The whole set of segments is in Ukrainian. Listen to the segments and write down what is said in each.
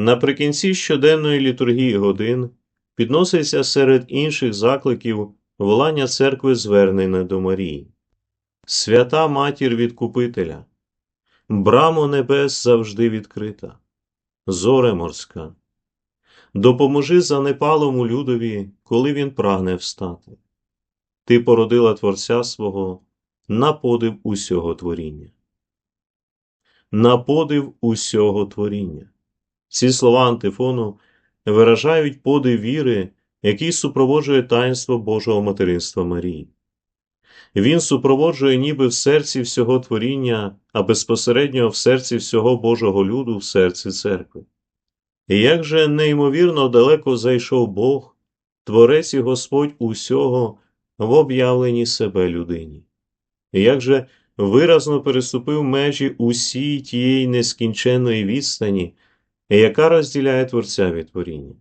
Наприкінці щоденної літургії годин підноситься серед інших закликів волання церкви звернене до Марії. Свята Матір Відкупителя, брамо небес завжди відкрита, зоре морська, допоможи занепалому людові, коли він прагне встати. Ти породила Творця свого на подив усього творіння. На подив усього творіння. Ці слова антифону виражають подив віри, який супроводжує таїнство Божого материнства Марії. Він супроводжує ніби в серці всього творіння, а безпосередньо в серці всього Божого люду, в серці церкви. І як же неймовірно далеко зайшов Бог, Творець і Господь усього в об'явленні себе людині. І як же виразно переступив межі усій тієї нескінченної відстані, яка розділяє Творця від творіння.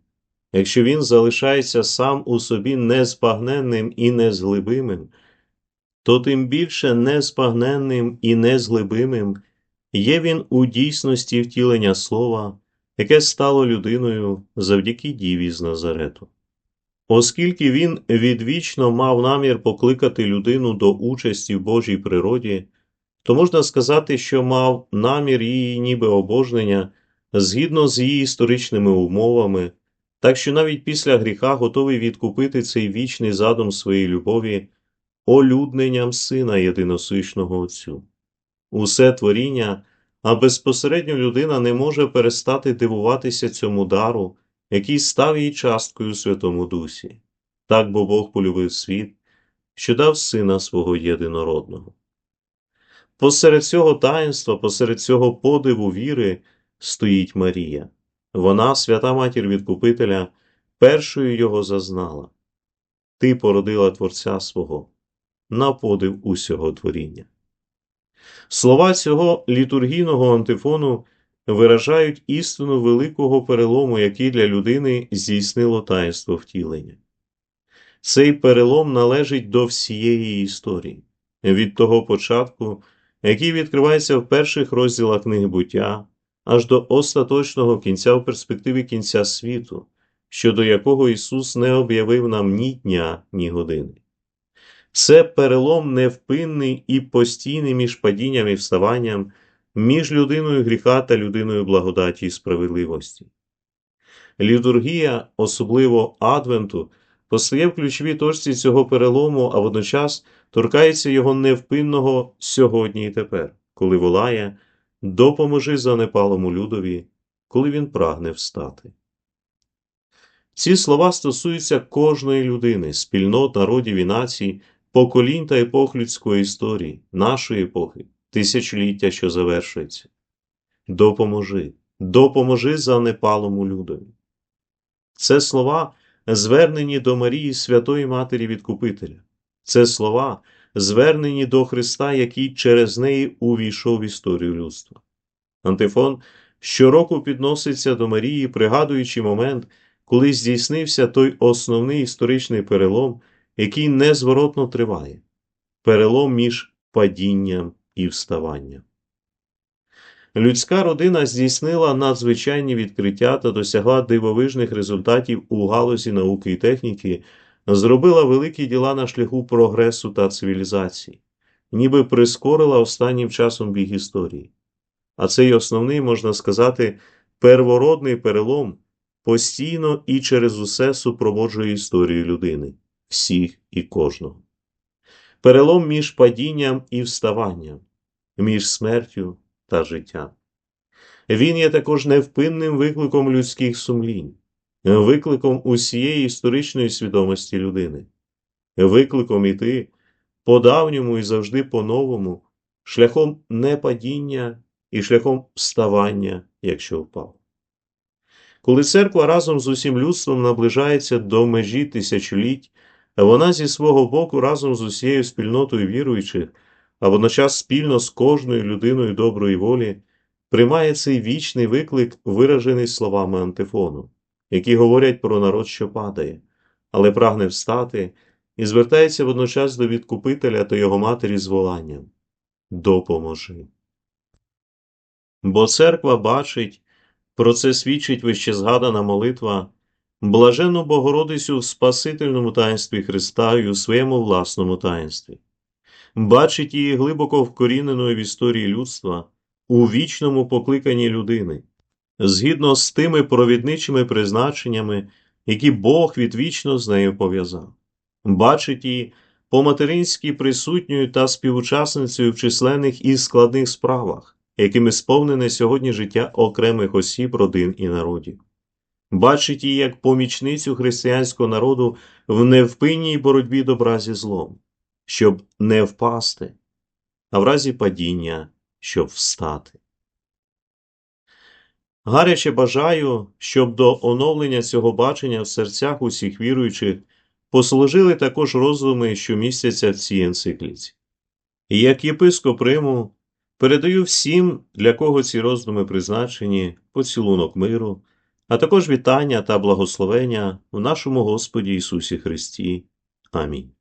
Якщо він залишається сам у собі незбагненним і незглибимим, то тим більше незбагненним і незглибимим є він у дійсності втілення слова, яке стало людиною завдяки Діві з Назарету. Оскільки він відвічно мав намір покликати людину до участі в Божій природі, то можна сказати, що мав намір її ніби обожнення згідно з її історичними умовами, так що навіть після гріха готовий відкупити цей вічний задум своєї любові олюдненням Сина єдиносичного Отцю. Усе творіння, а безпосередньо людина не може перестати дивуватися цьому дару, який став їй часткою Святому Дусі. Так бо Бог полюбив світ, що дав Сина свого єдинородного. Посеред цього таїнства, посеред цього подиву віри стоїть Марія. Вона, свята матір Відкупителя, першою його зазнала. Ти породила Творця свого на подив усього творіння. Слова цього літургійного антифону виражають істину великого перелому, який для людини здійснило таїнство втілення. Цей перелом належить до всієї історії, від того початку, який відкривається в перших розділах книги буття, аж до остаточного кінця в перспективі кінця світу, щодо якого Ісус не об'явив нам ні дня, ні години. Це перелом невпинний і постійний між падінням і вставанням, між людиною гріха та людиною благодаті і справедливості. Літургія, особливо Адвенту, постає в ключовій точці цього перелому, а водночас торкається його невпинного сьогодні і тепер, коли волає допоможи занепалому людові, коли він прагне встати. Ці слова стосуються кожної людини, спільнот, народів і націй, поколінь та епох людської історії, нашої епохи, тисячоліття, що завершується. Допоможи, допоможи занепалому людові. Це слова, звернені до Марії Святої Матері Відкупителя. Це слова, звернені до Христа, який через неї увійшов в історію людства. Антифон щороку підноситься до Марії, пригадуючи момент, коли здійснився той основний історичний перелом, який незворотно триває перелом між падінням і вставанням. Людська родина здійснила надзвичайні відкриття та досягла дивовижних результатів у галузі науки і техніки, зробила великі діла на шляху прогресу та цивілізації, ніби прискорила останнім часом біг історії. А цей основний, можна сказати, первородний перелом постійно і через усе супроводжує історію людини, всіх і кожного. Перелом між падінням і вставанням, між смертю та життям. Він є також невпинним викликом людських сумлінь, викликом усієї історичної свідомості людини, викликом іти по давньому і завжди по-новому, шляхом непадіння і шляхом вставання, якщо впав. Коли церква разом з усім людством наближається до межі тисячоліть, вона зі свого боку разом з усією спільнотою віруючих, а водночас спільно з кожною людиною доброї волі, приймає цей вічний виклик, виражений словами антифону, які говорять про народ, що падає, але прагне встати і звертається водночас до відкупителя та його матері з воланням Допоможи. Бо церква бачить, Про це свідчить вищезгадана молитва Блажену Богородицю в Спасительному таїнстві Христа і у своєму власному таїнстві. Бачить її глибоко вкоріненою в історії людства у вічному покликанні людини, згідно з тими провідничими призначеннями, які Бог відвічно з нею пов'язав. Бачить її по-материнськи присутньою та співучасницею в численних і складних справах, якими сповнене сьогодні життя окремих осіб, родин і народів. Бачить її як помічницю християнського народу в невпинній боротьбі добра зі злом, щоб не впасти, а в разі падіння, щоб встати. Гаряче бажаю, щоб до оновлення цього бачення в серцях усіх віруючих послужили також роздуми, що містяться в цій енцикліці. І як єпископ Риму передаю всім, для кого ці роздуми призначені, поцілунок миру, а також вітання та благословення в нашому Господі Ісусі Христі. Амінь.